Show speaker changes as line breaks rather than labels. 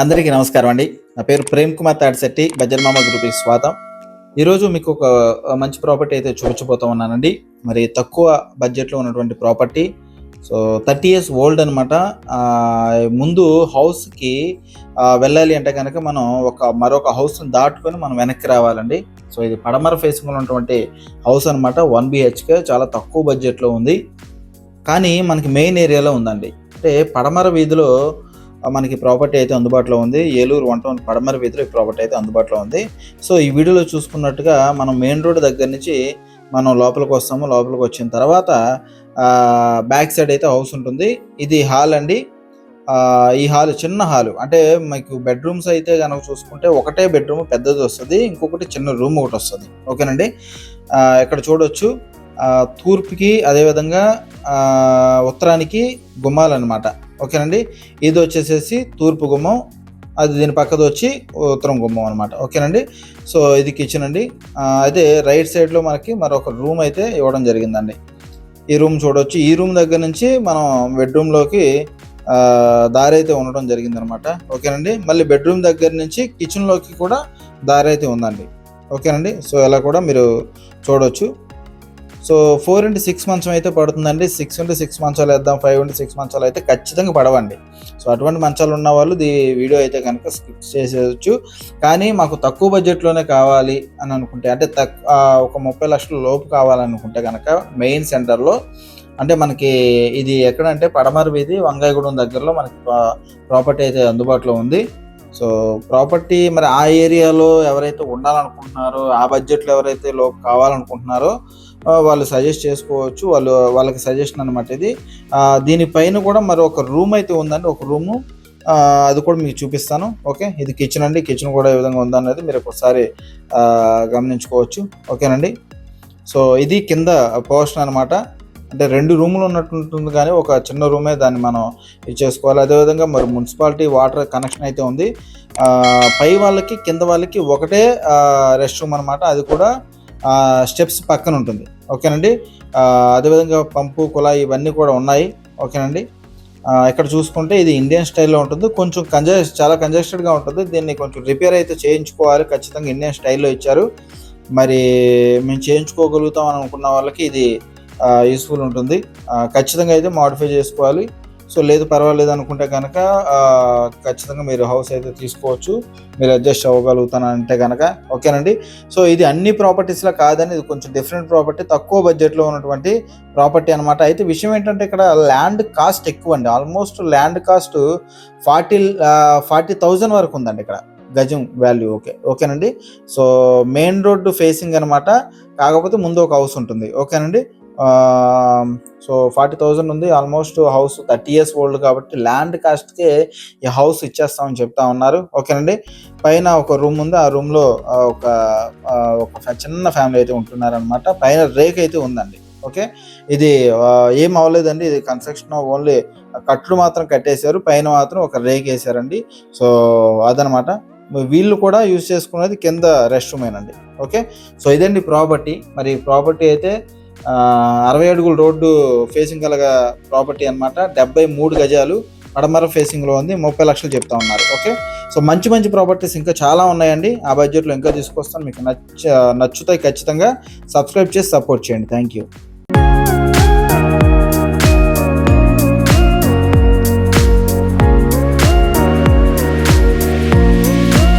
అందరికీ నమస్కారం అండి. నా పేరు ప్రేమ్ కుమార్ తాడిశెట్టి బజర్మామ గ్రూప్కి స్వాగతం. ఈరోజు మీకు ఒక మంచి ప్రాపర్టీ అయితే చూపించబోతా ఉన్నానండి. మరి తక్కువ బడ్జెట్లో ఉన్నటువంటి property. So thirty years old అనమాట ముందు హౌస్కి వెళ్ళాలి అంటే కనుక మనం ఒక మరొక హౌస్ని దాటుకొని మనం వెనక్కి రావాలండి. సో ఇది పడమర ఫేసింగ్లో ఉన్నటువంటి హౌస్ అనమాట వన్ బిహెచ్కే చాలా తక్కువ బడ్జెట్లో ఉంది. కానీ మనకి మెయిన్ ఏరియాలో ఉందండి. అంటే పడమర వీధిలో మనకి ప్రాపర్టీ అయితే అందుబాటులో ఉంది. ఏలూరు వన్ టౌన్ పడమర వీధిలో ఈ ప్రాపర్టీ అయితే అందుబాటులో ఉంది. సో ఈ వీడియోలో చూసుకున్నట్టుగా మనం మెయిన్ రోడ్ దగ్గర నుంచి మనం లోపలికి వస్తాము. లోపలికి వచ్చిన తర్వాత బ్యాక్ సైడ్ అయితే హౌస్ ఉంటుంది. ఇది హాల్ అండి. ఈ హాల్ చిన్న హాల్ అంటే మీకు బెడ్రూమ్స్ అయితే కనుక చూసుకుంటే ఒకటే బెడ్రూమ్ పెద్దది వస్తుంది. ఇంకొకటి చిన్న రూమ్ ఒకటి వస్తుంది. ఓకేనండి? ఇక్కడ చూడొచ్చు. తూర్పుకి అదేవిధంగా ఉత్తరానికి గుమ్మాలన్నమాట. ఓకేనండి? ఇది వచ్చేసేసి తూర్పు గుమ్మం అది దీని పక్కది వచ్చి ఉత్తరం గుమ్మం అనమాట ఓకేనండి? సో ఇది కిచెన్ అండి. అయితే రైట్ సైడ్లో మనకి మరొక రూమ్ అయితే ఇవ్వడం జరిగిందండి. ఈ రూమ్ చూడవచ్చు ఈ రూమ్ దగ్గర నుంచి మనం బెడ్రూమ్లోకి దారి అయితే ఉండడం జరిగిందనమాట ఓకేనండి? మళ్ళీ బెడ్రూమ్ దగ్గర నుంచి కిచెన్లోకి కూడా దారి అయితే ఉందండి. ఓకేనండి? సో ఇలా కూడా మీరు చూడవచ్చు సో ఫోర్ ఇంటూ సిక్స్ మంచం అయితే పడుతుందండి. సిక్స్ ఇంటూ సిక్స్ మంచాలు వేద్దాం. ఫైవ్ ఇంటూ సిక్స్ మంచాలు అయితే ఖచ్చితంగా పడవండి. సో అటువంటి మంచాలు ఉన్న వాళ్ళు ఈ వీడియో అయితే కనుక స్కిప్ చేసేయచ్చు. కానీ మాకు తక్కువ బడ్జెట్లోనే కావాలి అని అనుకుంటే అంటే తక్ ఒక ముప్పై లక్షల లోపు కావాలనుకుంటే కనుక మెయిన్ సెంటర్లో అంటే మనకి ఇది ఎక్కడంటే పడమర వీధి వంగాయగూడెం దగ్గరలో మనకి ప్రాపర్టీ అయితే అందుబాటులో ఉంది. సో ప్రాపర్టీ మరి ఆ ఏరియాలో ఎవరైతే ఉండాలనుకుంటున్నారో ఆ బడ్జెట్లో ఎవరైతే లోపు కావాలనుకుంటున్నారో వాళ్ళు సజెస్ట్ చేసుకోవచ్చు. వాళ్ళు వాళ్ళకి సజెషన్ అనమాట ఇది. దీనిపైన కూడా మరి ఒక రూమ్ అయితే ఉందండి. ఒక రూము అది కూడా మీకు చూపిస్తాను. ఓకే? ఇది కిచెన్ అండి. కిచెన్ కూడా ఏ విధంగా ఉందనేది మీరు ఒకసారి గమనించుకోవచ్చు. ఓకేనండి? సో ఇది కింద పోర్షన్ అనమాట అంటే రెండు రూములు ఉన్నట్టు ఉంటుంది కానీ ఒక చిన్న రూమే దాన్ని మనం ఇది చేసుకోవాలి. అదేవిధంగా మరి మున్సిపాలిటీ వాటర్ కనెక్షన్ అయితే ఉంది. పై వాళ్ళకి కింద వాళ్ళకి ఒకటే రెస్ట్ రూమ్ అనమాట అది కూడా స్టెప్స్ పక్కన ఉంటుంది. ఓకేనండి? అదేవిధంగా పంపు కుళాయి ఇవన్నీ కూడా ఉన్నాయి. ఓకేనండి? ఇక్కడ చూసుకుంటే ఇది ఇండియన్ స్టైల్లో ఉంటుంది. కొంచెం కంజెస్ చాలా కంజెస్టెడ్గా ఉంటుంది. దీన్ని కొంచెం రిపేర్ అయితే చేయించుకోవాలి. ఖచ్చితంగా ఇండియన్ స్టైల్లో ఇచ్చారు. మరి మేము చేయించుకోగలుగుతాం అని అనుకున్న వాళ్ళకి ఇది యూస్ఫుల్ ఉంటుంది. ఖచ్చితంగా అయితే మాడిఫై చేసుకోవాలి. సో లేదు పర్వాలేదు అనుకుంటే కనుక ఖచ్చితంగా మీరు హౌస్ అయితే తీసుకోవచ్చు. మీరు అడ్జస్ట్ అవ్వగలుగుతాను అంటే కనుక ఓకేనండి? సో ఇది అన్ని ప్రాపర్టీస్లో కాదని ఇది కొంచెం డిఫరెంట్ ప్రాపర్టీ. తక్కువ బడ్జెట్లో ఉన్నటువంటి ప్రాపర్టీ అనమాట అయితే విషయం ఏంటంటే ఇక్కడ ల్యాండ్ కాస్ట్ ఎక్కువ అండి almost land cost forty forty thousand వరకు ఉందండి ఇక్కడ. గజం వాల్యూ. ఓకే ఓకేనండి? సో మెయిన్ రోడ్డు ఫేసింగ్ అనమాట కాకపోతే ముందు ఒక హౌస్ ఉంటుంది. ఓకేనండి? సో ఫార్టీ థౌజండ్ ఉంది almost house thirty years old కాబట్టి ల్యాండ్ కాస్ట్కే ఈ హౌస్ ఇచ్చేస్తామని చెప్తా ఉన్నారు. ఓకేనండి? పైన ఒక రూమ్ ఉంది ఆ రూమ్లో ఒక ఒక చిన్న ఫ్యామిలీ అయితే ఉంటున్నారనమాట పైన రేక్ అయితే ఉందండి. ఓకే? ఇది ఏం అవ్వలేదండి ఇది కన్స్ట్రక్షన్ ఓన్లీ కట్లు మాత్రం కట్టేశారు పైన మాత్రం ఒక రేక్ వేసారండి. సో అదనమాట వీళ్ళు కూడా యూజ్ చేసుకునేది కింద రెస్ట్ రూమేనండి. ఓకే? సో ఇదండి ప్రాపర్టీ. మరి ప్రాపర్టీ అయితే అరవై అడుగుల రోడ్డు ఫేసింగ్ కలగ ప్రాపర్టీ అన్నమాట. డెబ్బై మూడు గజాలు పడమర ఫేసింగ్లో ఉంది. ముప్పై లక్షలు చెప్తా ఉన్నారు. ఓకే సో మంచి మంచి ప్రాపర్టీస్ ఇంకా చాలా ఉన్నాయండి. ఆ బడ్జెట్లో ఇంకా తీసుకొస్తాను. మీకు నచ్చ నచ్చుతాయి ఖచ్చితంగా. సబ్స్క్రైబ్ చేసి సపోర్ట్ చేయండి. Thank you